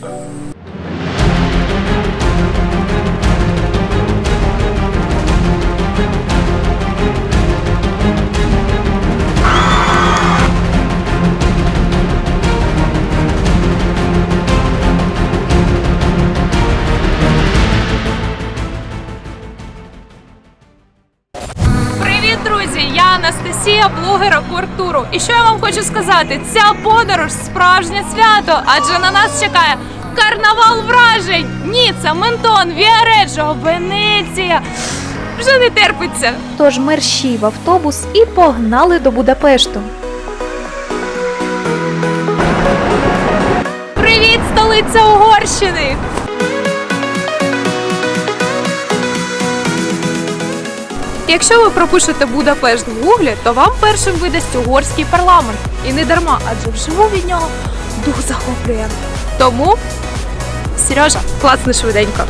Thank you. Анастасія, блогер Куртуру. І що я вам хочу сказати? Ця подорож справжнє свято, адже на нас чекає карнавал вражень. Ніца, Ментон, Віареджо, Венеція. Вже не терпиться. Тож мерщій в автобус і погнали до Будапешту. Привіт, столиця Угорщини! Якщо ви пропишете Будапешт в гуглі, то вам першим видасть угорський парламент. І не дарма, адже вживу від нього дух захоплює. Тому, Сережа, класно швиденько.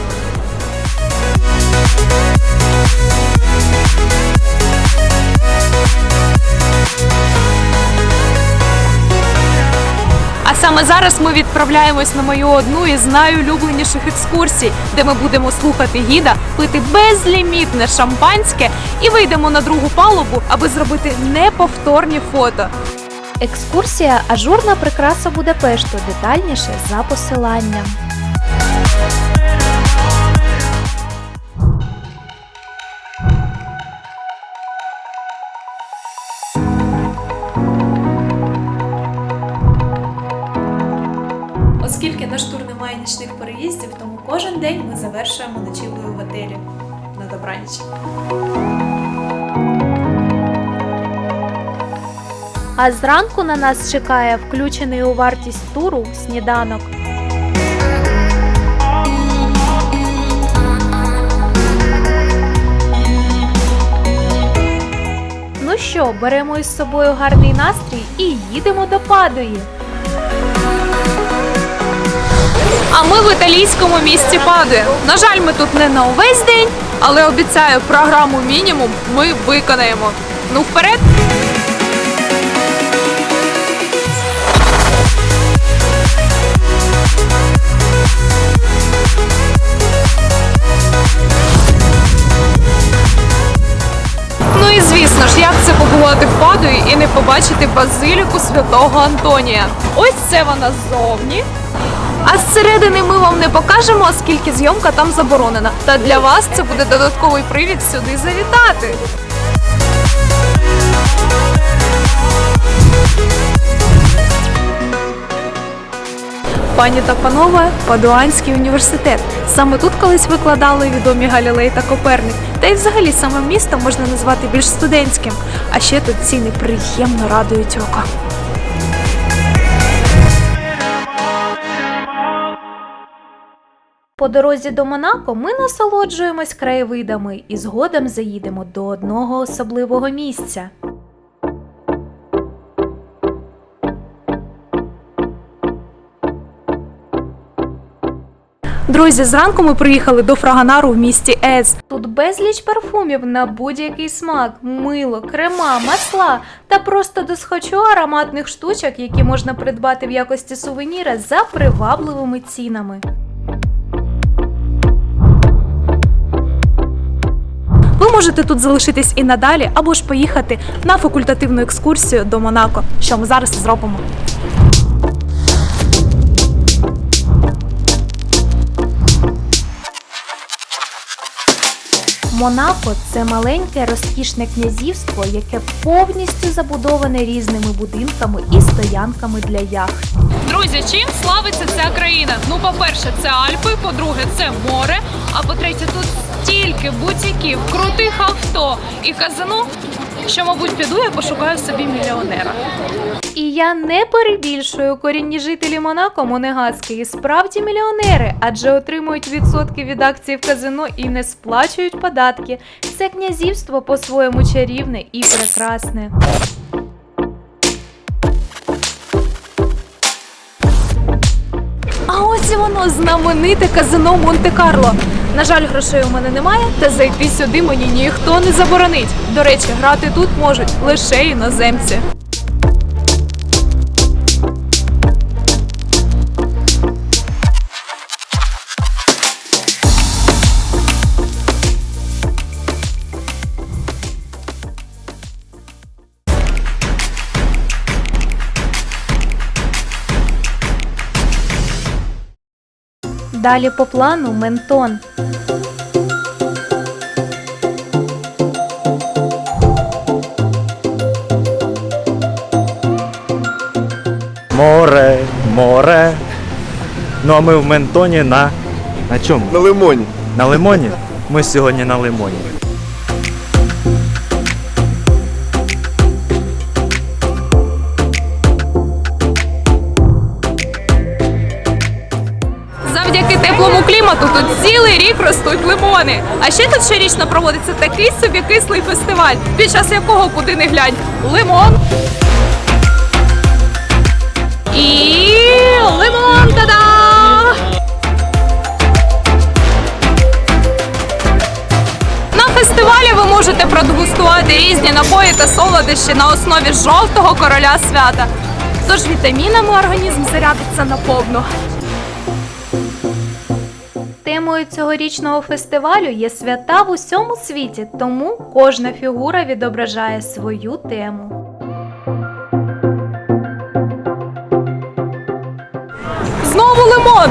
Саме зараз ми відправляємось на мою одну із найулюбленіших екскурсій, де ми будемо слухати гіда, пити безлімітне шампанське і вийдемо на другу палубу, аби зробити неповторні фото. Екскурсія ажурна прикраса Будапешту. Детальніше за посиланням. Наш тур не нічних переїздів, тому кожен день ми завершуємо ночівлею в готелі. На добраніч. А зранку на нас чекає включений у вартість туру сніданок. Ну що, беремо із собою гарний настрій і їдемо до Падуї. А ми в італійському місті Падує. На жаль, ми тут не на увесь день, але обіцяю, програму мінімум ми виконаємо. Ну, вперед! Ну і звісно ж, як це побувати в Падуї і не побачити базиліку святого Антонія. Ось це вона ззовні. А зсередини ми вам не покажемо, оскільки зйомка там заборонена. Та для вас це буде додатковий привід сюди завітати. Пані та панове, Падуанський університет. Саме тут колись викладали відомі Галілей та Коперник. Та й взагалі саме місто можна назвати більш студентським. А ще тут ціни приємно радують око. По дорозі до Монако ми насолоджуємось краєвидами і згодом заїдемо до одного особливого місця. Друзі, зранку ми приїхали до Фраганару в місті Ез. Тут безліч парфумів на будь-який смак, мило, крема, масла та просто до схочу ароматних штучок, які можна придбати в якості сувеніра за привабливими цінами. Ви можете тут залишитись і надалі, або ж поїхати на факультативну екскурсію до Монако, що ми зараз зробимо. Монако це маленьке розкішне князівство, яке повністю забудоване різними будинками і стоянками для яхт. Друзі, чим славиться ця країна? Ну, по-перше, це Альпи, по-друге, це море. А по-третє, тут стільки бутіків, крутих авто і казино, що, мабуть, піду я пошукаю собі мільйонера. І я не перебільшую корінні жителі Монако Монегаски і справді мільйонери, адже отримують відсотки від акцій в казино і не сплачують податки. Це князівство по-своєму чарівне і прекрасне. А ось і воно знамените казино Монте-Карло. На жаль, грошей у мене немає, та зайти сюди мені ніхто не заборонить. До речі, грати тут можуть лише іноземці. Далі по плану ментон. Море, море. Ну а ми в ментоні на. На чому? На лимоні. На лимоні? Ми сьогодні на лимоні. Лимони. А ще тут щорічно проводиться такий собі кислий фестиваль, під час якого куди не глянь. Лимон. І лимон та-да! На фестивалі ви можете продегустувати різні напої та солодощі на основі жовтого короля свята. Тож вітамінами організм зарядиться наповну. Темою цьогорічного фестивалю є свята в усьому світі, тому кожна фігура відображає свою тему. Знову лимон!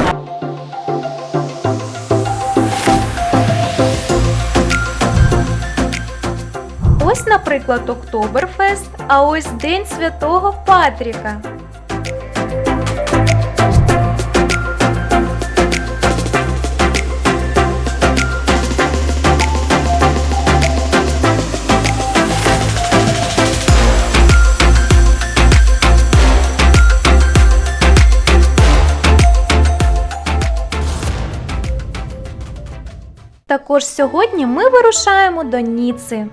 Ось, наприклад, Октоберфест, а ось День Святого Патріка. Також сьогодні ми вирушаємо до Ніци.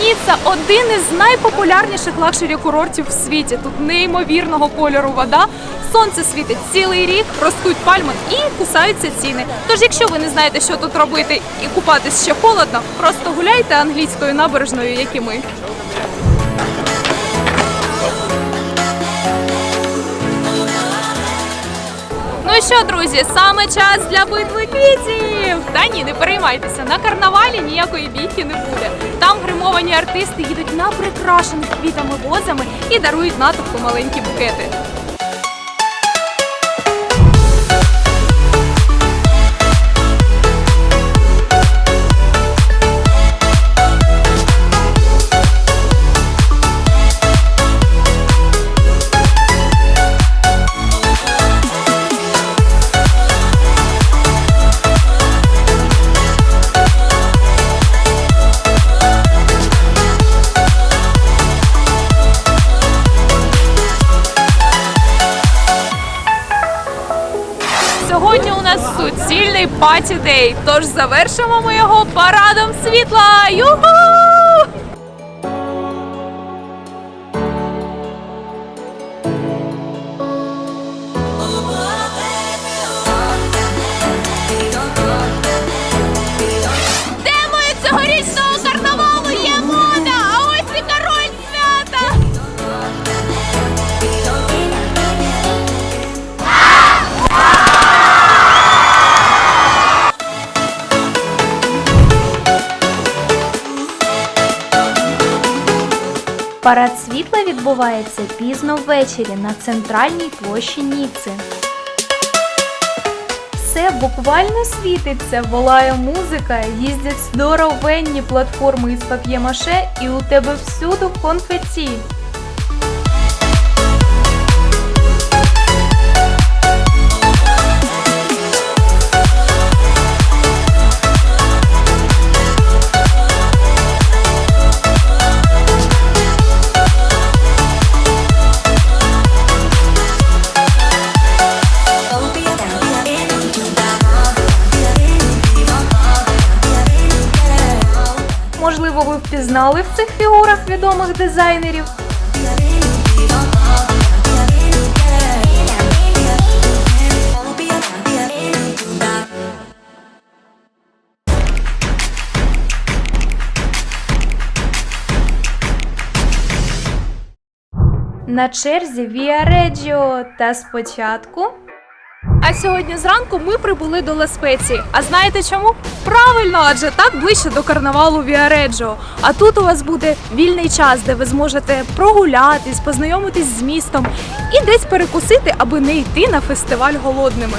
Ніцца один із найпопулярніших лакшері курортів в світі. Тут неймовірного кольору вода, сонце світить цілий рік, ростуть пальми і кусаються ціни. Тож, якщо ви не знаєте, що тут робити і купатись ще холодно, просто гуляйте англійською набережною, як і ми. Що, друзі, саме час для битви квітів! Та ні, не переймайтеся, на карнавалі ніякої бійки не буде. Там гримовані артисти їдуть на прикрашених квітами возами і дарують натовпу маленькі букети. Суцільний тож завершимо ми його парадом світла. Юху! Парад світла відбувається пізно ввечері на центральній площі Ніци. Все буквально світиться, волає музика, їздять здоровенні платформи із пап'ємаше і у тебе всюду конфеті. Можливо, ви впізнали в цих фігурах відомих дизайнерів. На черзі Віа Реджіо та спочатку А сьогодні зранку ми прибули до Леспеції. А знаєте чому? Правильно, адже так ближче до карнавалу Віареджо. А тут у вас буде вільний час, де ви зможете прогулятись, познайомитись з містом і десь перекусити, аби не йти на фестиваль голодними.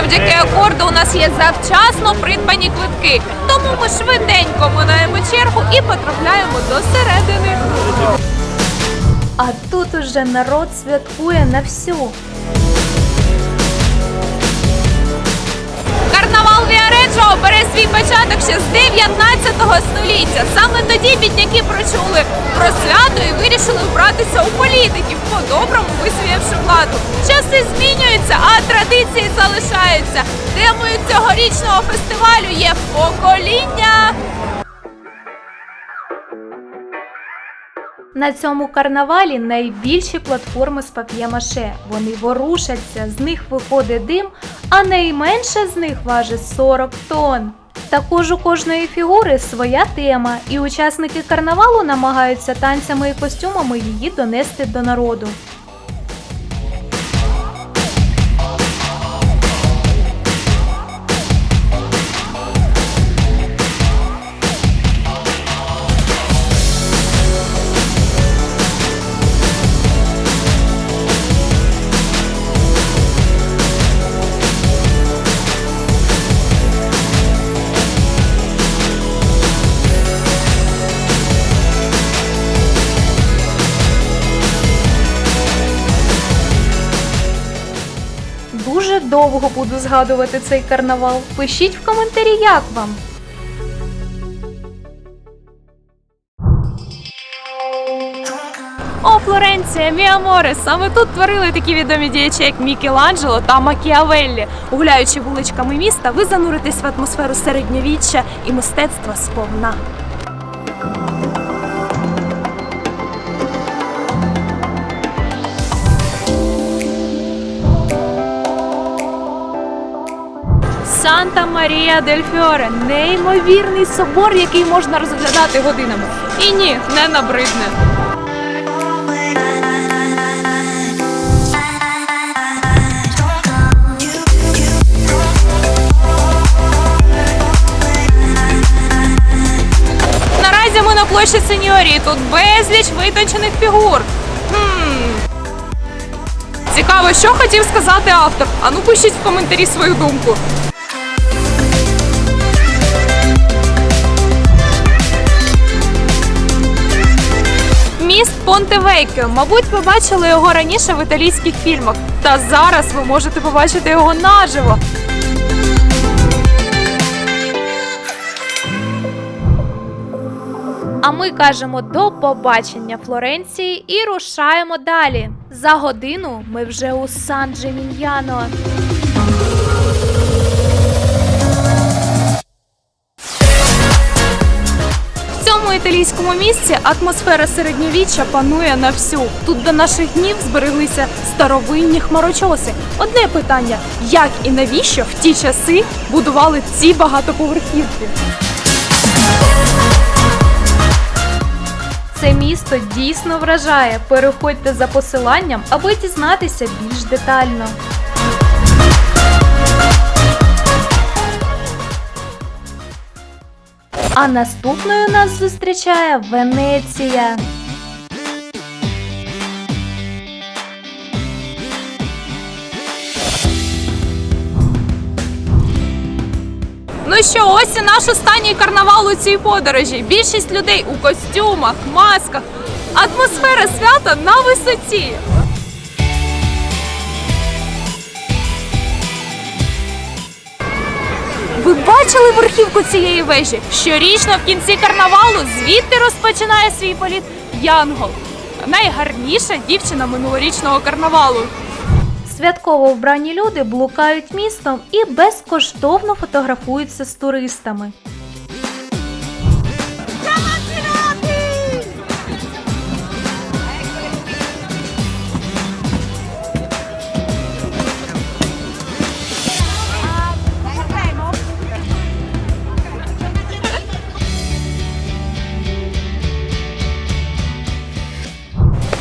Завдяки акорду у нас є завчасно придбані квитки. Тому ми швиденько минаємо чергу і потрапляємо до середини. А тут уже народ святкує на всю. Карнавал Віареджо бере свій початок ще з 19 століття. Саме тоді бідняки прочули про свято і вирішили вбратися у політиків, по-доброму висвіявши владу. Часи змінюються, а традиції залишаються. Темою цьогорічного фестивалю є покоління. На цьому карнавалі найбільші платформи з пап'є-маше. Вони ворушаться, з них виходить дим, а найменша з них важить 40 тонн. Також у кожної фігури своя тема, і учасники карнавалу намагаються танцями і костюмами її донести до народу. Довго буду згадувати цей карнавал. Пишіть в коментарі, як вам. О, Флоренція, Міаморе! Саме тут творили такі відомі діячі, як Мікеланджело та Макіавеллі. Гуляючи вуличками міста, ви зануритесь в атмосферу середньовіччя і мистецтва сповна. Санта Марія дель Фіоре неймовірний собор, який можна розглядати годинами. І ні, не набридне. Наразі ми на площі Сеньорі. Тут безліч витончених фігур. Цікаво, що хотів сказати автор. Ану пишіть в коментарі свою думку. Понте Вейкьо. Мабуть, ви бачили його раніше в італійських фільмах. Та зараз ви можете побачити його наживо. А ми кажемо до побачення Флоренції і рушаємо далі. За годину ми вже у Сан цьому італійському місці атмосфера середньовіччя панує на всю. Тут до наших днів збереглися старовинні хмарочоси. Одне питання: як і навіщо в ті часи будували ці багатоповерхівки? Це місто дійсно вражає. Переходьте за посиланням, аби дізнатися більш детально. А наступною нас зустрічає Венеція. Ну що, ось і наш останній карнавал у цій подорожі. Більшість людей у костюмах, масках. Атмосфера свята на висоті. Ви бачили верхівку цієї вежі? Щорічно в кінці карнавалу звідти розпочинає свій політ Янгол. Найгарніша дівчина минулорічного карнавалу. Святково вбрані люди блукають містом і безкоштовно фотографуються з туристами.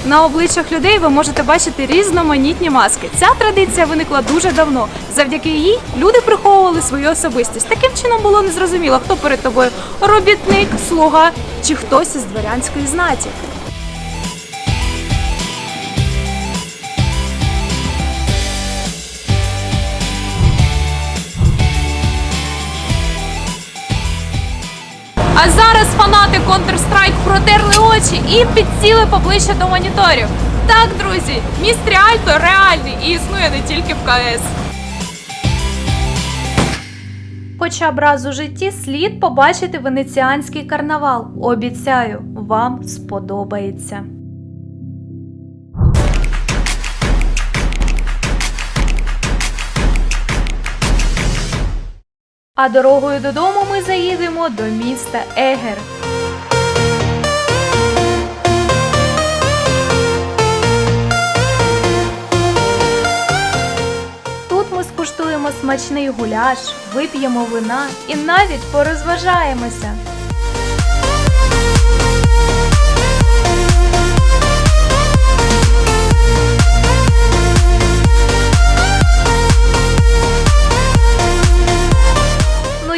На обличчях людей ви можете бачити різноманітні маски. Ця традиція виникла дуже давно. Завдяки їй люди приховували свою особистість. Таким чином було незрозуміло, хто перед тобою робітник, слуга чи хтось із дворянської знаті. А зараз фанати Counter-Strike протерли очі і підсіли поближче до моніторів. Так, друзі, містер Альто реальний і існує не тільки в КС. Хоча б раз у житті слід побачити венеціанський карнавал. Обіцяю, вам сподобається. А дорогою додому ми заїдемо до міста Егер. Тут ми скуштуємо смачний гуляш, вип'ємо вина і навіть порозважаємося.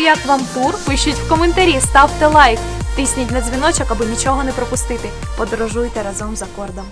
Як вам тур? Пишіть в коментарі, ставте лайк, тисніть на дзвіночок, аби нічого не пропустити. Подорожуйте разом з акордом.